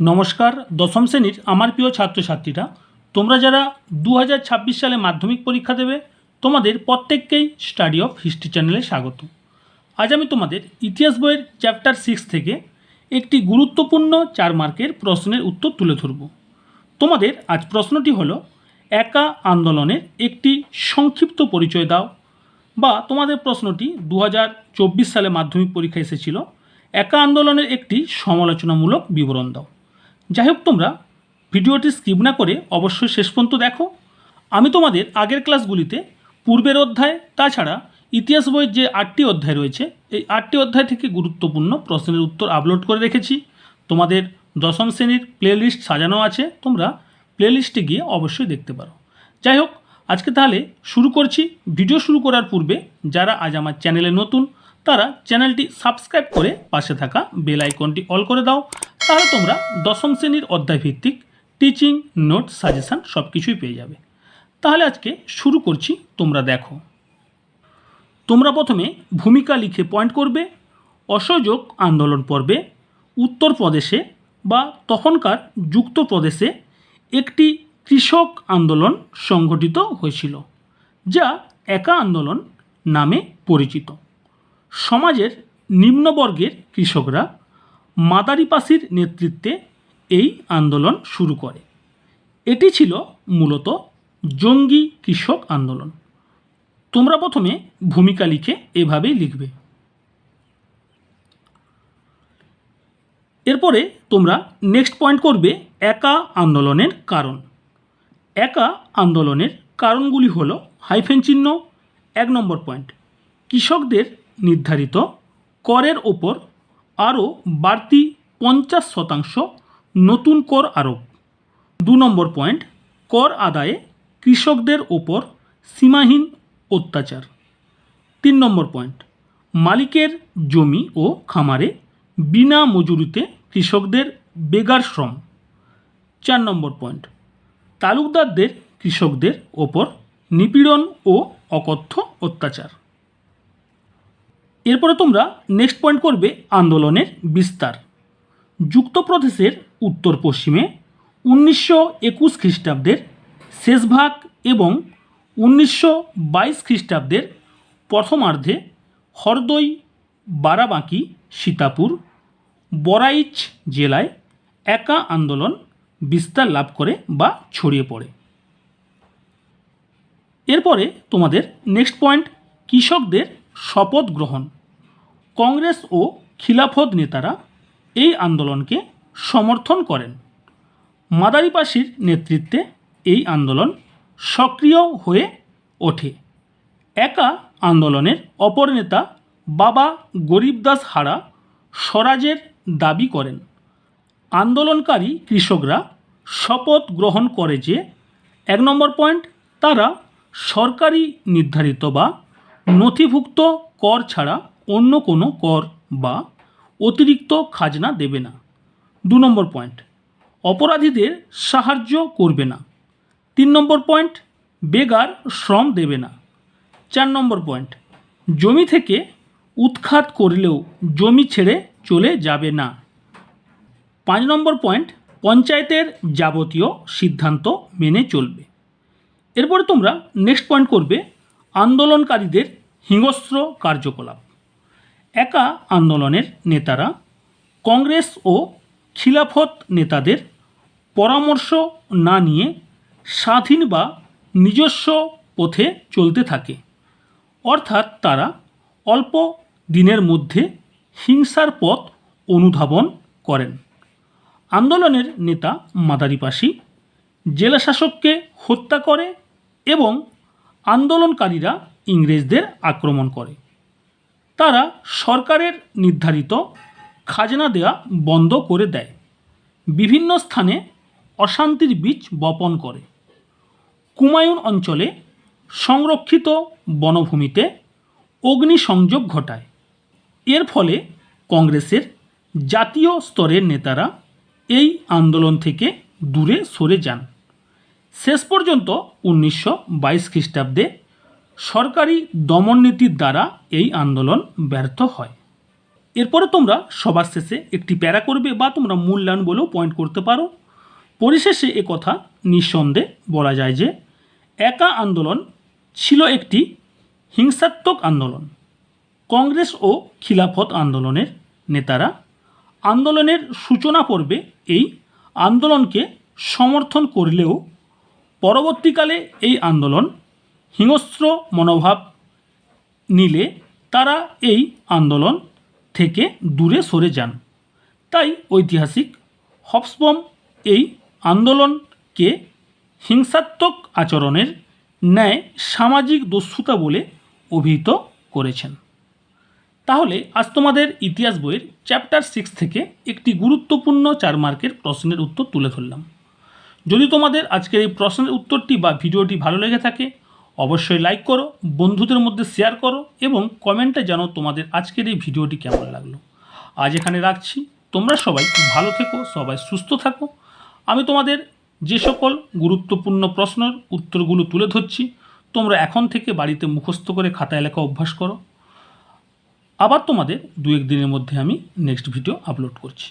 নমস্কার, দশম শ্রেণির আমার প্রিয় ছাত্রছাত্রীরা, তোমরা যারা দু হাজার ছাব্বিশ সালে মাধ্যমিক পরীক্ষা দেবে, তোমাদের প্রত্যেককেই স্টাডি অফ হিস্ট্রি চ্যানেলে স্বাগত। আজ আমি তোমাদের ইতিহাস বইয়ের চ্যাপ্টার সিক্স থেকে একটি গুরুত্বপূর্ণ চার মার্কের প্রশ্নের উত্তর তুলে ধরব। তোমাদের আজ প্রশ্নটি হলো, একা আন্দোলনের একটি সংক্ষিপ্ত পরিচয় দাও, বা তোমাদের প্রশ্নটি দু হাজার চব্বিশ সালে মাধ্যমিক পরীক্ষা এসেছিল, একা আন্দোলনের একটি সমালোচনামূলক বিবরণ দাও। যাই হোক তোমরা, ভিডিওটি স্কিপ না করে অবশ্যই শেষ পর্যন্ত দেখো। আমি তোমাদের আগের ক্লাসগুলিতে পূর্বের অধ্যায়, তাছাড়া ইতিহাস বইয়ের যে আটটি অধ্যায় রয়েছে, এই আটটি অধ্যায় থেকে গুরুত্বপূর্ণ প্রশ্নের উত্তর আপলোড করে রেখেছি। তোমাদের দশম শ্রেণির প্লেলিস্ট সাজানো আছে, তোমরা প্লেলিস্টে গিয়ে অবশ্যই দেখতে পারো। যাই হোক আজকে তাহলে শুরু করছি। ভিডিও শুরু করার পূর্বে, যারা আজ আমার চ্যানেলে নতুন, তারা চ্যানেলটি সাবস্ক্রাইব করে পাশে থাকা বেল আইকনটি অল করে দাও। তাহলে তোমরা দশম শ্রেণির অধ্যায় ভিত্তিক টিচিং নোট সাজেশান সব কিছুই পেয়ে যাবে। তাহলে আজকে শুরু করছি, তোমরা দেখো। তোমরা প্রথমে ভূমিকা লিখে পয়েন্ট করবে, অসহযোগ আন্দোলন পর্বে উত্তরপ্রদেশে বা তখনকার যুক্তপ্রদেশে একটি কৃষক আন্দোলন সংগঠিত হয়েছিল, যা একা আন্দোলন নামে পরিচিত। সমাজের নিম্নবর্গের কৃষকরা মাদারিপাসির নেতৃত্বে এই আন্দোলন শুরু করে। এটি ছিল মূলত জঙ্গি কৃষক আন্দোলন। তোমরা প্রথমে ভূমিকা লিখে এভাবেই লিখবে। এরপরে তোমরা নেক্সট পয়েন্ট করবে একা আন্দোলনের কারণ। একা আন্দোলনের কারণগুলি হলো হাইফেন চিহ্ন, এক নম্বর পয়েন্ট কৃষকদের নির্ধারিত করের ওপর আরও বাড়তি পঞ্চাশ শতাংশ নতুন কর আরোপ। দু নম্বর পয়েন্ট, কর আদায়ে কৃষকদের ওপর সীমাহীন অত্যাচার। তিন নম্বর পয়েন্ট, মালিকের জমি ও খামারে বিনা মজুরিতে কৃষকদের বেগার শ্রম। চার নম্বর পয়েন্ট, তালুকদারদের কৃষকদের ওপর নিপীড়ন ও অকথ্য অত্যাচার। এরপরে তোমরা নেক্সট পয়েন্ট করবে আন্দোলনের বিস্তার। যুক্তপ্রদেশের উত্তর পশ্চিমে উনিশশো একুশ খ্রিস্টাব্দের শেষভাগ এবং উনিশশো বাইশ খ্রিস্টাব্দের প্রথমার্ধে হরদই বারাবাঁকি, সীতাপুর, বরাইচ জেলায় একা আন্দোলন বিস্তার লাভ করে বা ছড়িয়ে পড়ে। এরপরে তোমাদের নেক্সট পয়েন্ট কৃষকদের শপথ গ্রহণ। কংগ্রেস ও খিলাফত নেতারা এই আন্দোলনকে সমর্থন করেন। মাদারিপাসির নেতৃত্বে এই আন্দোলন সক্রিয় হয়ে ওঠে। একা আন্দোলনের অপর নেতা বাবা গরিবদাস হাড়া স্বরাজের দাবি করেন। আন্দোলনকারী কৃষকরা শপথ গ্রহণ করে যে এক নম্বর পয়েন্ট তারা সরকারি নির্ধারিত বা নথিভুক্ত কর ছাড়া অন্য কোনো কর বা অতিরিক্ত খাজনা দেবে না। দু নম্বর পয়েন্ট অপরাধীদের সাহায্য করবে না। তিন নম্বর পয়েন্ট বেগার শ্রম দেবে না। চার নম্বর পয়েন্ট জমি থেকে উৎখাত করলেও জমি ছেড়ে চলে যাবে না। পাঁচ নম্বর পয়েন্ট পঞ্চায়েতের যাবতীয় সিদ্ধান্ত মেনে চলবে। এরপরে তোমরা নেক্সট পয়েন্ট করবে, আন্দোলনকারীদের হিংস্র কার্যকলাপ। একা আন্দোলনের নেতারা, কংগ্রেস ও খিলাফত নেতাদের পরামর্শ না নিয়ে স্বাধীন বা নিজস্ব পথে চলতে থাকে। অর্থাৎ তারা অল্প দিনের মধ্যে হিংসার পথ অনুধাবন করেন। আন্দোলনের নেতা মাদারিপাসি জেলাশাসককে হত্যা করে এবং আন্দোলনকারীরা ইংরেজদের আক্রমণ করে। তারা সরকারের নির্ধারিত খাজনা দেওয়া বন্ধ করে দেয়। বিভিন্ন স্থানে অশান্তির বীজ বপন করে। কুমায়ুন অঞ্চলে সংরক্ষিত বনভূমিতে অগ্নিসংযোগ ঘটায়। এর ফলে কংগ্রেসের জাতীয় স্তরের নেতারা এই আন্দোলন থেকে দূরে সরে যান। শেষ পর্যন্ত উনিশশো বাইশ খ্রিস্টাব্দে সরকারি দমননীতির দ্বারা এই আন্দোলন ব্যর্থ হয়। এরপরে তোমরা সবার শেষে একটি প্যারা করবে বা তোমরা মূল্যায়ন বলেও পয়েন্ট করতে পারো। পরিশেষে এ কথা নিঃসন্দেহে বলা যায় যে, একা আন্দোলন ছিল একটি হিংসাত্মক আন্দোলন। কংগ্রেস ও খিলাফত আন্দোলনের নেতারা আন্দোলনের সূচনা পর্বে এই আন্দোলনকে সমর্থন করলেও পরবর্তীকালে এই আন্দোলন হিংস্র মনোভাব নিলে তারা এই আন্দোলন থেকে দূরে সরে যান। তাই ঐতিহাসিক হবসবম এই আন্দোলনকে হিংসাত্মক আচরণের ন্যায় সামাজিক দস্যুতা বলে অভিহিত করেছেন। তাহলে আজ তোমাদের ইতিহাস বইয়ের চ্যাপ্টার সিক্স থেকে একটি গুরুত্বপূর্ণ চার মার্কের প্রশ্নের উত্তর তুলে ধরলাম। যদি তোমাদের আজকের এই প্রশ্নের উত্তরটি বা ভিডিওটি ভালো লেগে থাকে অবশ্যই লাইক করো, বন্ধুদের মধ্যে শেয়ার করো এবং কমেন্টে জানাও তোমাদের আজকের এই ভিডিওটি কেমন লাগল। আজ এখানে রাখছি। তোমরা সবাই ভালো থেকো, সবাই সুস্থ থাকো। আমি তোমাদের যে সকল গুরুত্বপূর্ণ প্রশ্নের উত্তরগুলো তুলে ধরছি, তোমরা এখন থেকে বাড়িতে মুখস্থ করে খাতায় লেখা অভ্যাস করো। আবার তোমাদের দু এক দিনের মধ্যে আমি নেক্সট ভিডিও আপলোড করছি।